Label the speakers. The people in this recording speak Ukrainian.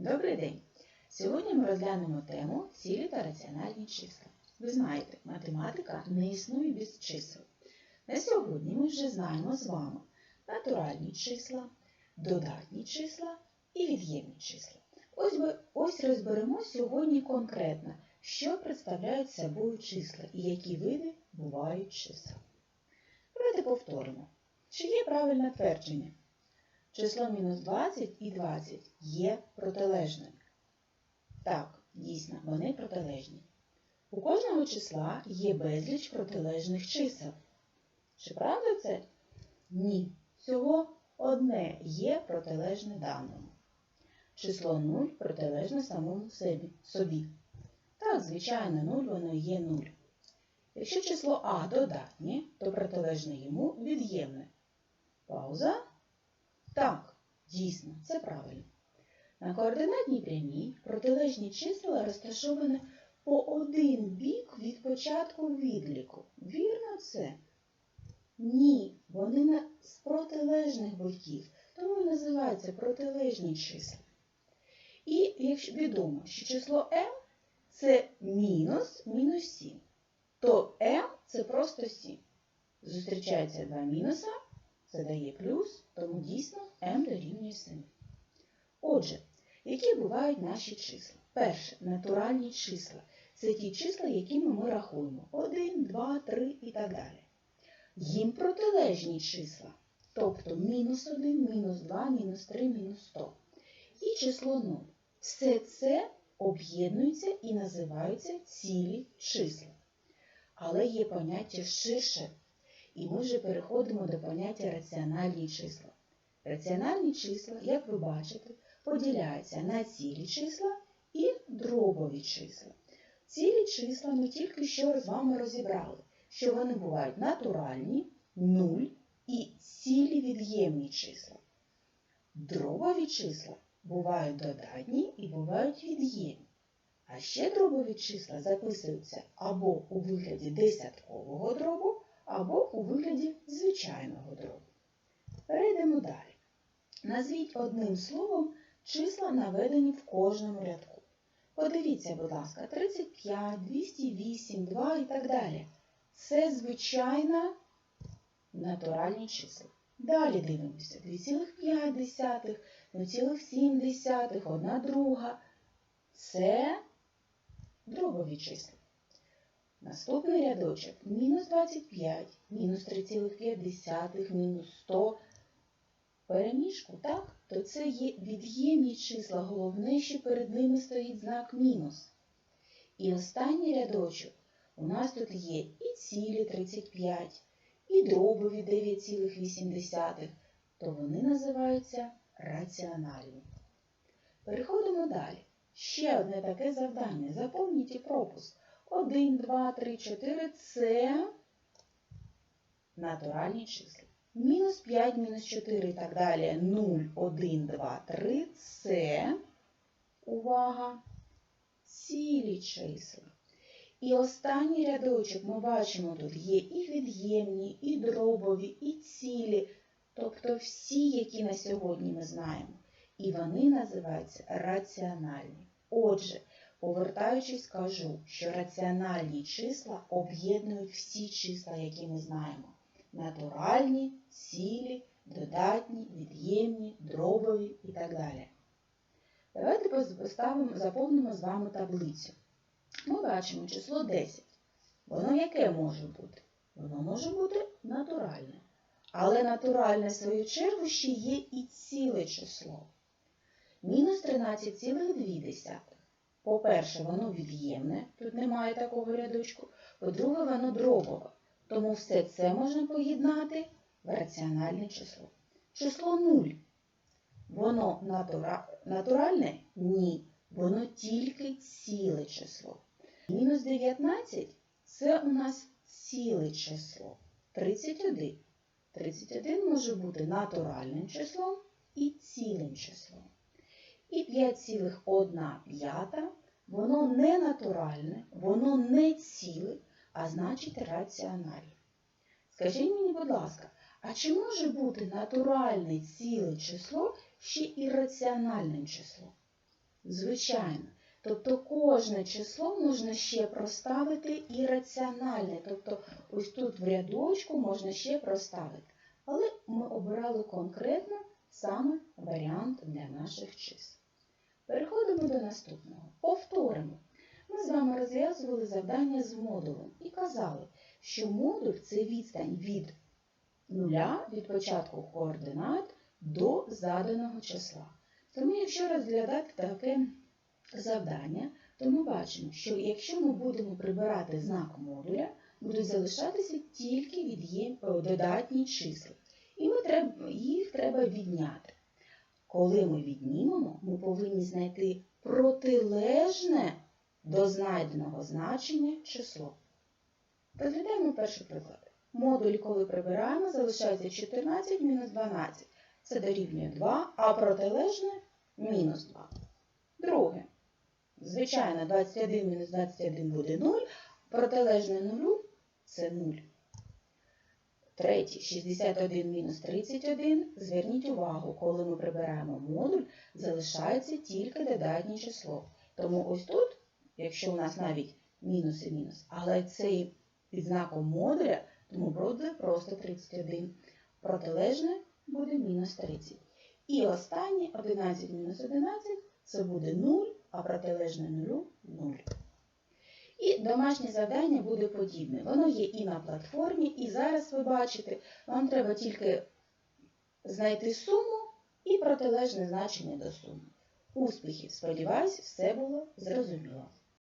Speaker 1: Добрий день! Сьогодні ми розглянемо тему цілі та раціональні числа. Ви знаєте, математика не існує без чисел. На сьогодні ми вже знаємо з вами натуральні числа, додатні числа і від'ємні числа. Ось, ми, ось розберемо сьогодні конкретно, що представляють собою числа і які види бувають чисел. Давайте повторимо, чи є правильне твердження? Число мінус 20 і 20 є протилежними. Так, дійсно, вони протилежні. У кожного числа є безліч протилежних чисел. Чи правда це? Ні. Всього одне є протилежне даному. Число 0 протилежне самому собі. Так, звичайно, 0 воно є 0. Якщо число А додатнє, то протилежне йому від'ємне. Пауза. Так, дійсно, це правильно. На координатній прямій протилежні числа розташовані по один бік від початку відліку. Вірно це? Ні, вони з протилежних боків, тому і називаються протилежні числа. І якщо відомо, що число m це мінус мінус 7, то m це просто 7. Зустрічаються два мінуса. Це дає плюс, тому дійсно m дорівнює 7. Отже, які бувають наші числа? Перше, натуральні числа. Це ті числа, якими ми рахуємо. 1, 2, 3 і так далі. Їм протилежні числа. Тобто мінус 1, мінус 2, мінус 3, мінус 100. І число 0. Все це об'єднується і називаються цілі числа. Але є поняття ширше. І ми вже переходимо до поняття раціональні числа. Раціональні числа, як ви бачите, поділяються на цілі числа і дробові числа. Цілі числа ми тільки що з вами розібрали, що вони бувають натуральні, нуль і цілі від'ємні числа. Дробові числа бувають додатні і бувають від'ємні. А ще дробові числа записуються або у вигляді десяткового дробу, або у вигляді звичайного дробу. Перейдемо далі. Назвіть одним словом числа, наведені в кожному рядку. Подивіться, будь ласка, 35, 208, 2 і так далі. Це звичайно натуральні числа. Далі дивимося 2,5, 0,7, 1 друга. Це дробові числа. Наступний рядочок мінус 25, мінус 3,5, мінус 100. Переміжку, так? То це є від'ємні числа, головне, що перед ними стоїть знак мінус. І останній рядочок у нас тут є і цілі 35, і дробові 9,8, то вони називаються раціональні. Переходимо далі. Ще одне таке завдання. Заповніть пропуск. 1, 2, 3, 4 це натуральні числа. Мінус 5, мінус 4 і так далі. 0, 1, 2, 3 це, увага, цілі числа. І останній рядочок ми бачимо, тут є і від'ємні, і дробові, і цілі, тобто всі, які на сьогодні ми знаємо. І вони називаються раціональні. Отже, повертаючись, кажу, що раціональні числа об'єднують всі числа, які ми знаємо. Натуральні, цілі, додатні, від'ємні, дробові і так далі. Давайте поставимо, заповнимо з вами таблицю. Ми бачимо число 10. Воно яке може бути? Воно може бути натуральне. Але натуральне, в свою чергу, ще є і ціле число. Мінус 13,2. По-перше, воно від'ємне, тут немає такого рядочку. По-друге, воно дробове. Тому все це можна поєднати в раціональне число. Число 0. Воно натура... натуральне? Ні. Воно тільки ціле число. Мінус 19 це у нас ціле число. 31. 31 може бути натуральним числом і цілим числом. І 5,1 воно не натуральне, воно не ціле, а значить раціональне. Скажіть мені, будь ласка, а чи може бути натуральне ціле число ще і раціональним числом? Звичайно. Тобто кожне число можна ще проставити і раціональне. Тобто ось тут в рядочку можна ще проставити. Але ми обирали конкретно саме варіант для наших чисел. Переходимо до наступного. Повторимо. Ми з вами розв'язували завдання з модулем і казали, що модуль це відстань від нуля, від початку координат до заданого числа. Тому, якщо розглядати таке завдання, то ми бачимо, що якщо ми будемо прибирати знак модуля, будуть залишатися тільки від'єм- додатні числа. І ми їх треба відняти. Коли ми віднімемо, ми повинні знайти протилежне до знайденого значення число. Розглядаємо перший приклад. Модуль, коли прибираємо, залишається 14 мінус 12. Це дорівнює 2, а протилежне мінус 2. Друге. Звичайно, 21 мінус 21 буде 0, протилежне 0 це 0. Третє, 61 мінус 31. Зверніть увагу, коли ми прибираємо модуль, залишається тільки додатнє число. Тому ось тут, якщо у нас навіть мінус і мінус, але цей під знаком модуля, тому буде просто 31. Протилежне буде мінус 30. І останнє 11 мінус 11 це буде 0, а протилежне 0 0. І домашнє завдання буде подібне. Воно є і на платформі, і зараз ви бачите, вам треба тільки знайти суму і протилежне значення до суми. Успіхів! Сподіваюсь, все було зрозуміло.